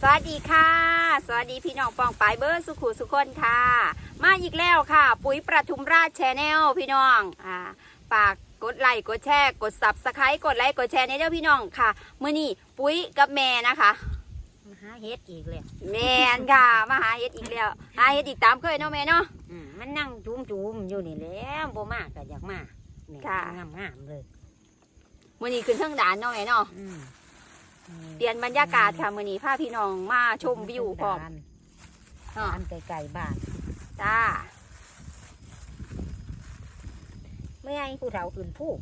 สวัสดีค่ะ สวัสดีพี่น้องปองปายเบอร์สุขุสุคนค่ะ มาอีกแล้วค่ะ ปุ๋ยประทุมราชแชนแนลพี่น้องอ่าฝากกดไลค์กดแชร์กดสับสไครต์กดไลค์กดแชร์ในเด้อพี่น้องค่ะมื้อนี้ปุ๋ยกับแม่นะคะมาหาเฮ็ดอีกเลยแม่นค่ะมาหาเฮ็ดอีกแล้วหาเฮ็ดอีกตามเคยเนาะแม่เนาะอืมมันนั่งจุ้มจุมๆอยู่นี่แหล้วบ่มากก็อยากมานี่ค่ะงามงามๆเลยมื้อนี้ขึ้นเทางด่านเนาะแม่เนาะอืม เปลี่ยนบรรยากาศค่ะมื้อนี้พาพี่น้องมาชมวิวพร้อมร้านเนาะร้านไก่ๆบ้านจ้าไม่ให้ผู้เฒ่าขึ้นผู้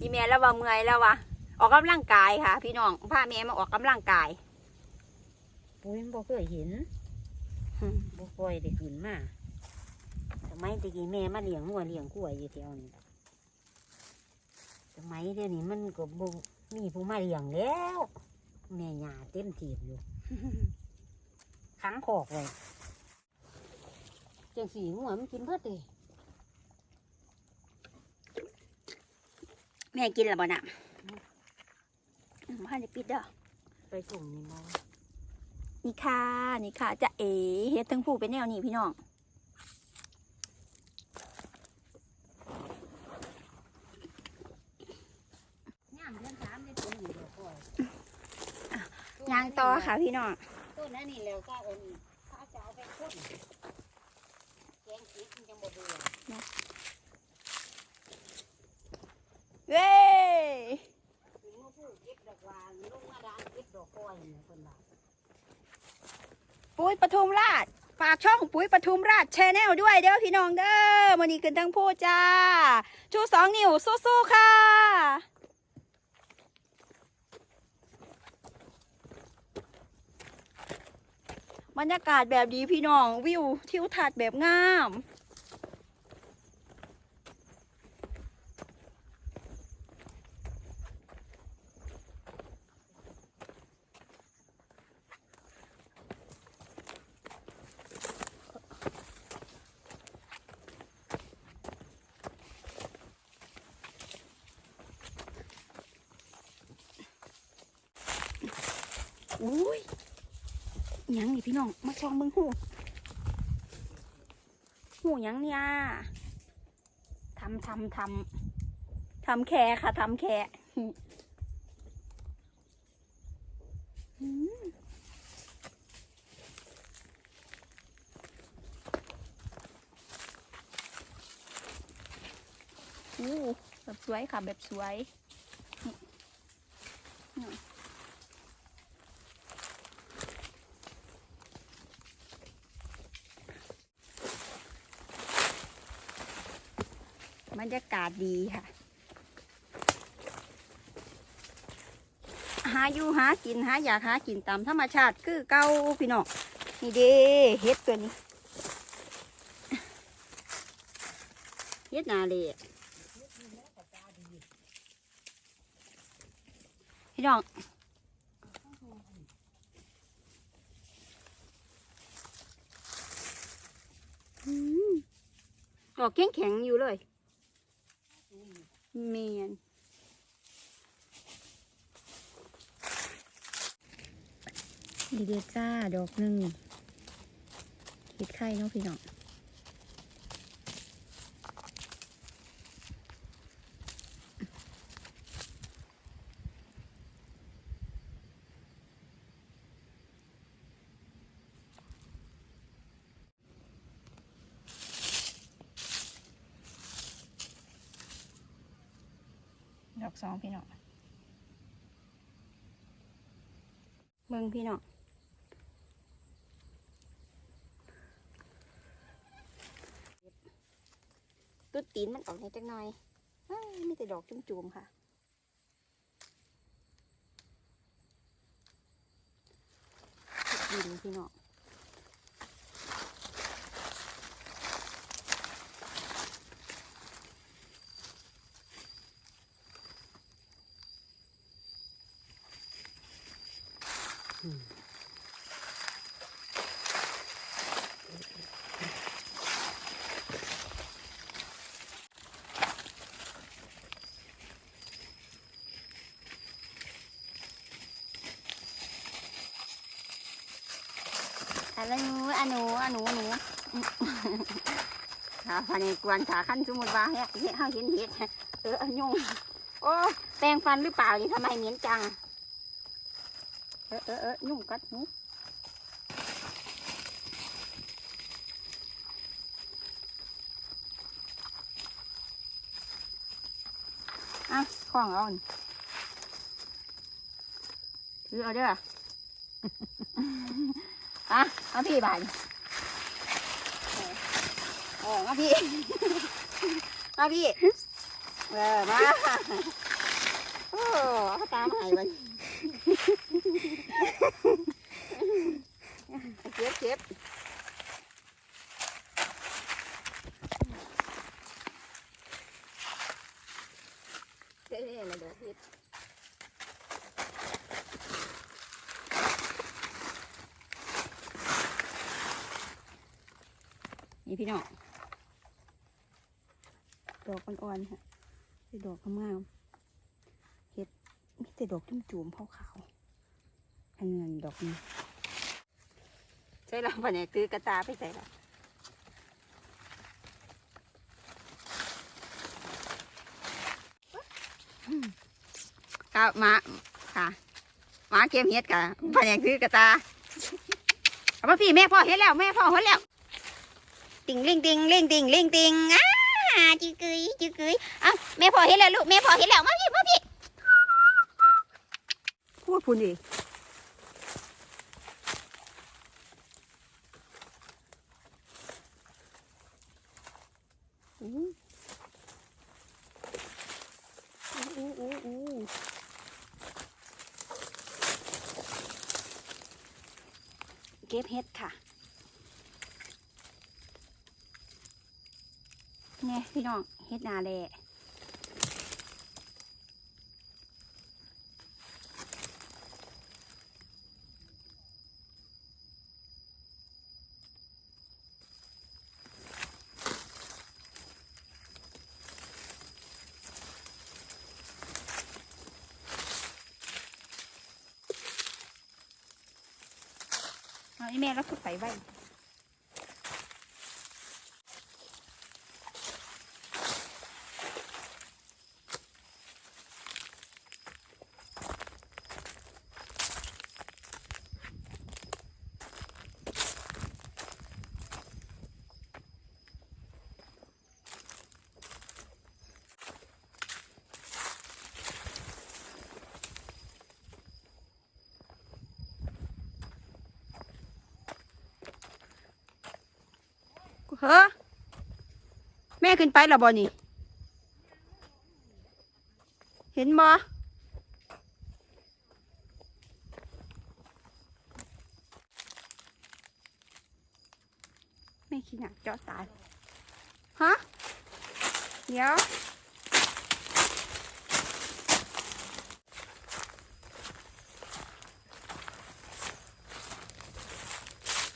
อีแม่แล้วว่าเมื่อยแล้ววะออกกำลังกายค่ะ พี่น้องพาแม่มาออกกำลังกายปุ้ยมันบ่เคยเห็นบ่ค่อยได้ขึ้นมาสมัยตะกี้แม่มาเลี้ยงงัวเลี้ยงกล้วยอยู่แถวนี้สมัยเดี๋ยวนี้มันก็บ่ มีผู้มาเลี้ยงแล้วแม่หญ้าเต็มทีบอยู่ ขังขอกเลยจังสีงัวมันกินเบิดเลยแม่กินแล้วบ่น่ะมาจะปิดเด้อไปส่งนี่มองนี่ค่ะ นี่ค่ะจะเอเฮ็ดทั้งผู้เป็นแนวนี้พี่น้อง ย่างเดือนสามได้ตัวอยู่เดียวก่อน ยางต่อค่ะพี่น้องต้นนั้นนี่แล้วก็เอินข้าจะเอาไปพ่นแกงสีมันยังบ่เบื่อเว้ยถึงมาพูดเก็บดอกหวานลงมาดานเก็บดอกกล้วยเนี่ยคนละปุ๋ยปทุมราชฝากช่องปุ๋ยปทุมราชแชนแนลด้วยเด้อพี่น้องเด้อมันนี้ขึ้นทั้งผู้จ้า ชูสองนิ้วสู้ๆค่ะ บรรยากาศแบบดีพี่น้องวิวทิวทัศน์แบบงามอุ้ย ยังนี่พี่น้อง มาช่องมึงหูหูหยังเนี่ยทำทำทำทำแค่ค่ะทำแค่อืมอู้แบบสวยค่ะแบบสวย รรยากาศดีค่ะ หาอยู่หากินหาอยากหากินตามธรรมชาติคือเก้าพี่น้องนี่เด้เฮ็ดตัวนี้เฮ็ดนาเลยพี่น้องอืมดอกแข็งแข็งๆอยู่เลย เมียนดีเดียจ้า ดอกหนึ่งคิดไข่เนาะพี่น้อง ดอกสองพี่น้องเบิ่งพี่น้องตุ๊ดตีนมันออกในจังหน่อยเอ้ยมีแต่ดอกจุ่มๆค่ะดินพี่น้อง แล้วหนูอะหนูอะหนูหนูขาพันกวนขาขั้นสมมติว่าเฮ้ยเฮ้ยเฮาเห็นเห็ดเออเอายุงโอ้แปรงฟันหรือเปล่านี่ทำไมเหม็นจัง เออเออเออยุ่งกัดหูอะข้องเอานี่ถือเอาเด้อ อะมาพี่บานเออมาพี่ มาพี่ เออ มาโอ้เขาตามหายไปเจ็บเจ็บเจ๊เนี่ยนะเดี๋ยวพิษ นี่พี่น้องดอกอ่อนๆค่ะเป็นดอกงามๆเห็ดมีแต่ดอกจุ่มๆขาวๆอันนั้นดอกนี้ใช่แล้วปะเนี่ยคือกระตาไปใส่ละครับมาค่ะมาเกมเฮ็ดกะปะเนี่ยคือกระตาเอามาพี่แม่พ่อเฮ็ดแล้วแม่พ่อเฮ็ดแล้ว ติงลิงติงลิงติงลิงติงอ้าจื้อกุยจื้อกุยเอ้าแม่พอเห็นแล้วลูกแม่พอเห็นแล้วมาพี่มาพี่พูดพูดดิ อู้อู้อู้อู้เก็บเห็ดค่ะเนี่ย พี่น้องเห็ดนาแลเอาอ้แม่แล้วคือไปไว้ เฮ้อแม่ขึ้นไปแล้วบ่นี่ เห็นบ่แม่ขี้หนักเจาะตายฮะเดี๋ยว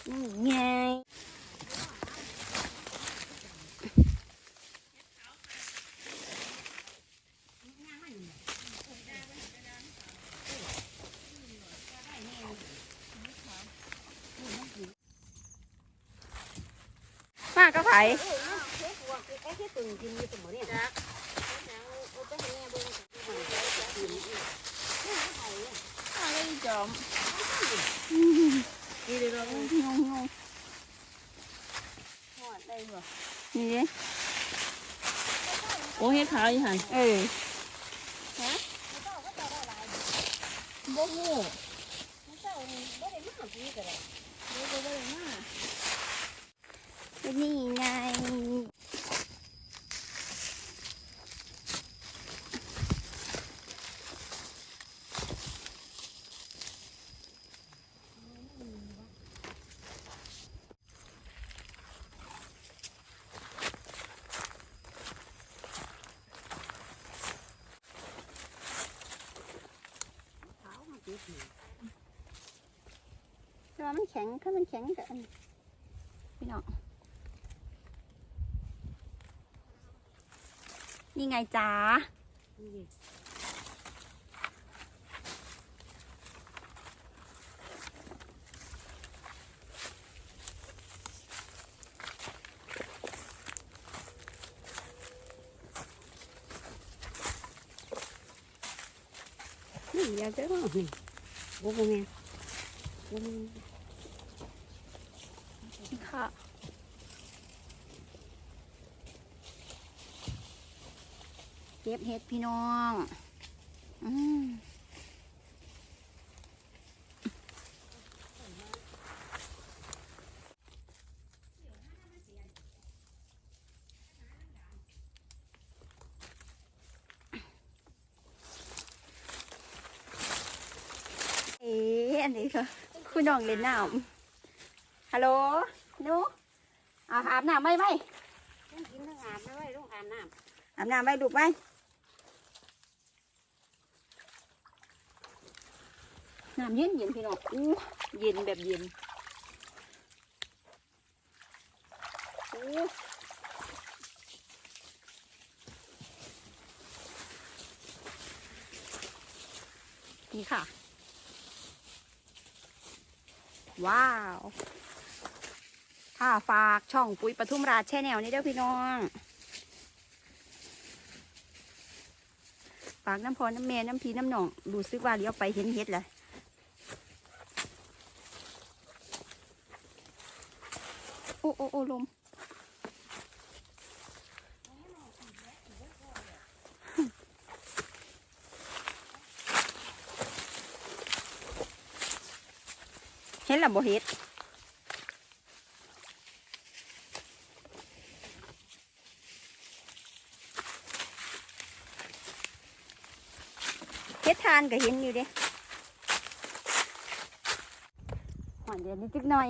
นี่ไง กก็ไผไอ้ที่ตึงกินอยู่เสมอเนี่ยจ้ะอะไรจอมนี่เดี๋ยวเรางงงงทอดได้บ่นี่ดิโอ้เฮ็ดขาวอยู่หันเออบ่ฮู้เป็นนี่ไงขาวมา ก็นี่แต่ว่ามันแข็งถ้ามันแข็งกับอันพี่ นี่ไงจ้านี่ยาเจ้าหน่อยโอ้โหแม่ ก็บเห็ดพี่น้องอืมเอ๊ะอันนี้ค่ะคุณน้องเล่นน้ำฮัลโหลหนูอาอาบน้ำไหมไหมต้องกินทั้งอาบนะเว้ยต้องอาบน้อาบน้ำไหมลูกไหม น้ำเย็นเย็นพี่น้องอู้เย็นแบบเย็นอู้นี่ค่ะ ว้าวถ้าฝากช่องปุ๋ยปทุมราชแชนแนลนี่เด้อพี่น้องฝากน้ำพอน้ำแม่น้ำพีน้ำหนองรู้สึกว่าเลี้ยวไปเห็นเห็ดเลย โอ้โอ้ลม เห็นหรือบ่เห็ดเห็ดทานก็เห็นอยู่เด้หอนเดี๋ยวนิดหน่อย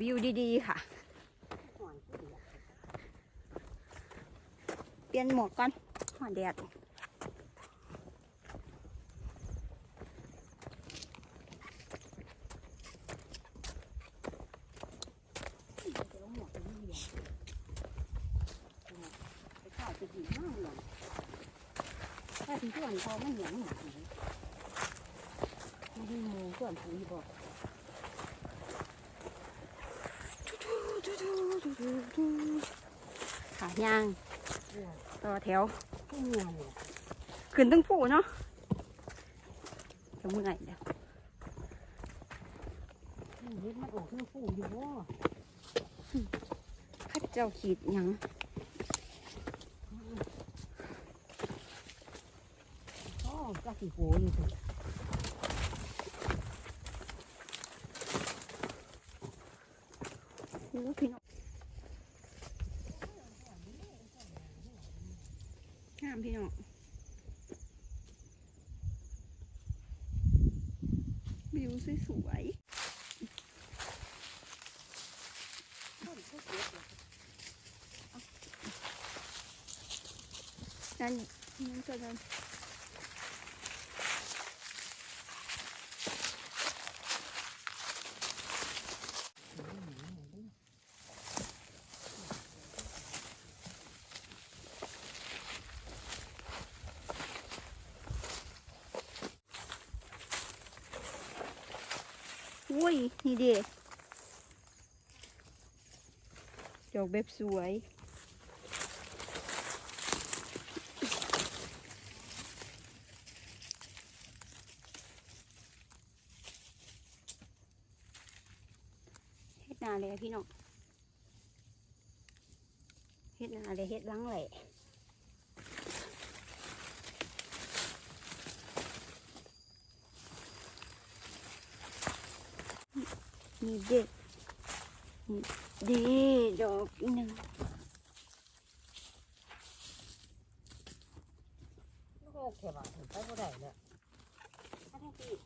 วิวดีๆค่ะ เปลี่ยนหมวกก่อนหอนแดดจะต้องหมดเป็นเหลี่ยมไปข้าวไปกินห้าเหลี่ยมถ้าที่ส่วนพอมันเหลี่ยมหมดเลยไม่ได้มูส่วนปุ๋ยบอก ค่ะ ย่างเรื่องต่อแถวผู้เมียเนี่ยขึ้นตั้งผู้เนาะจะเมื่อยเดี๋ยวเฮ็ดมันออกเรื่องผู้อยู่บ่ข้าเจ้าขีดหยังอ๋อก็สิโหอยู่สิโอ้พี่น้องงามพี่น้อง วิวสวยๆนั่นนั่นก็นั่น อุ้ย นี่เด็ดอกแบบสวย เฮ็ดนาเลยพี่น้อง เฮ็ดนาเลยเฮ็ดลังเลย นี่เด็ดนี่ดีดอกหนึ่งโอเคบ่ไปบ่ได้แล้ว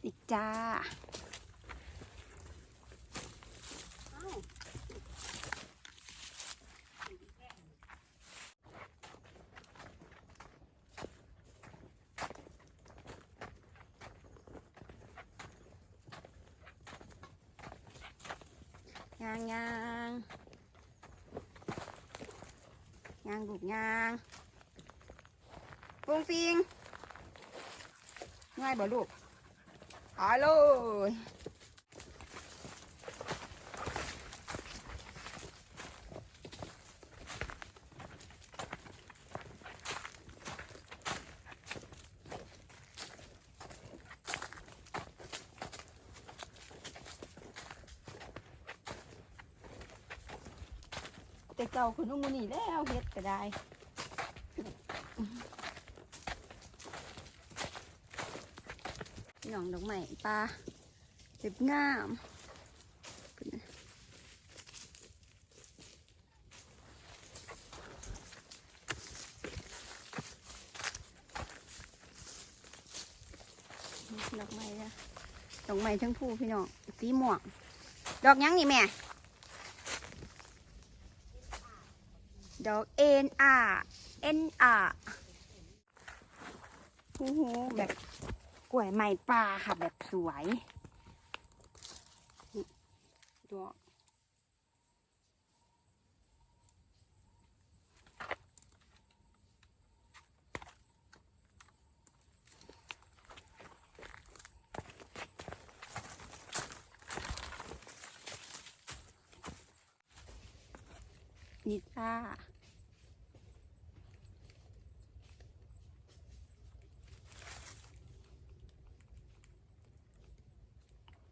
อีกจ้า ยางยาง ยางลูกยางปุ้งปิงง่ายบ่ลูกเอาเลยาคุณนุ่มนี่แล้วเฮ็ดก็ได้หนองดอกไม้ปลาเจ็บงามดอกไม้จ้ะดอกไม้ทั้งผู้พี่น้องสีม่วง ดอกยังนี่แม่ ดอกเอ็นอาเอ็นอาโอ้โหแบบกล้วยไม้ป่าค่ะ แบบสวยดอกนี่จ้า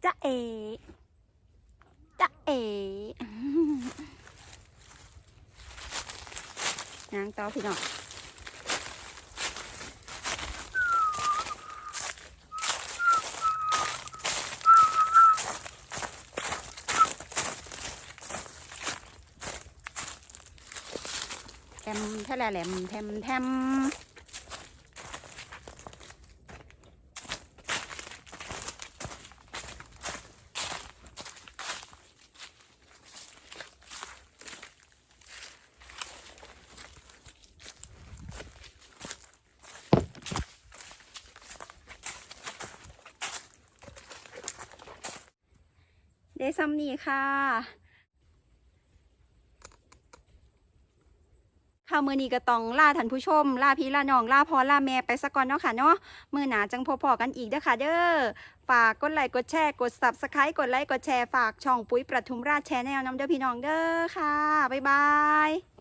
จะเอจะเอนางต่อพี่น้องแทมแทแหลมแทมแทม ได้ซ้ำนี่ค่ะข่าวมือนี้ก็ต้องล่าท่านผู้ชมล่าพี่ล่าน้องล่าพ่อล่าแม่ไปสักก่อนเนาะค่ะเนาะมือหนาจังพอพอๆกันอีกเด้อค่ะเด้อฝากกดไลค์กดแชร์กด subscribe กดไลค์กดแชร์ฝากช่องปุ๋ยประทุมราชแชนแนลน้ำเด้อพี่น้องเด้อค่ะบ๊ายบาย